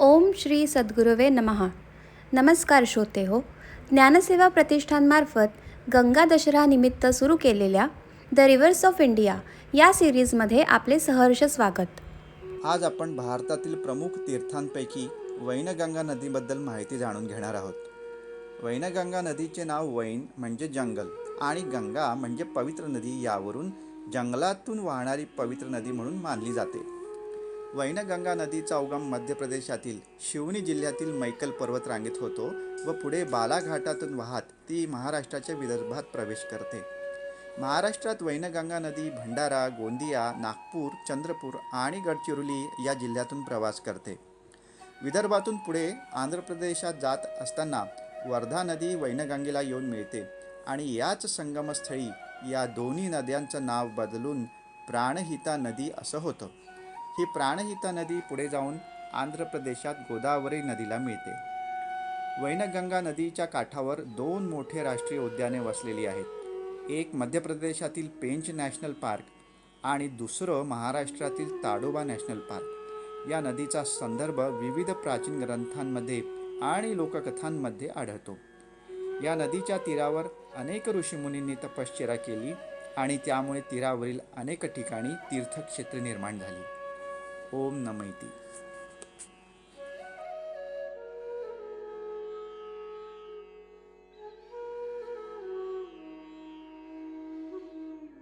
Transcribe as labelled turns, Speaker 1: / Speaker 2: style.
Speaker 1: ओम श्री सद्गुरुवे नमहा नमस्कार श्रोते हो ज्ञानसेवा प्रतिष्ठानमार्फत गंगा दशरा निमित्त सुरू केलेल्या द रिव्हर्स ऑफ इंडिया या सिरीजमध्ये आपले सहर्ष स्वागत.
Speaker 2: आज आपण भारतातील प्रमुख तीर्थांपैकी वैनगंगा नदीबद्दल माहिती जाणून घेणार आहोत. वैनगंगा नदीचे नाव वैन म्हणजे जंगल आणि गंगा म्हणजे पवित्र नदी यावरून जंगलातून वाहणारी पवित्र नदी म्हणून मानली जाते. वैनगंगा नदीचा उगम मध्य प्रदेशातील शिवनी जिल्ह्यातील मैकल पर्वत रांगेत होतो व पुढे बालाघाटातून वाहत ती महाराष्ट्राच्या विदर्भात प्रवेश करते. महाराष्ट्रात वैनगंगा नदी भंडारा गोंदिया नागपूर चंद्रपूर आणि गडचिरोली या जिल्ह्यातून प्रवास करते. विदर्भातून पुढे आंध्र प्रदेशात जात असताना वर्धा नदी वैनगंगेला येऊन मिळते आणि याच संगमस्थळी या दोन्ही नद्यांचं नाव बदलून प्राणहिता नदी असं होतं. ही प्राणहिता नदी पुढे जाऊन आंध्र प्रदेशात गोदावरी नदीला मिळते. वैनगंगा नदीच्या काठावर दोन मोठे राष्ट्रीय उद्याने वसलेली आहेत. एक मध्य प्रदेशातील पेंच नॅशनल पार्क आणि दुसरं महाराष्ट्रातील ताडोबा नॅशनल पार्क. या नदीचा संदर्भ विविध प्राचीन ग्रंथांमध्ये आणि लोककथांमध्ये आढळतो. या नदीच्या तीरावर अनेक ऋषीमुनींनी तपश्चर्या केली आणि त्यामुळे तीरावरील अनेक ठिकाणी तीर्थक्षेत्रे निर्माण झाली. ओम नमैती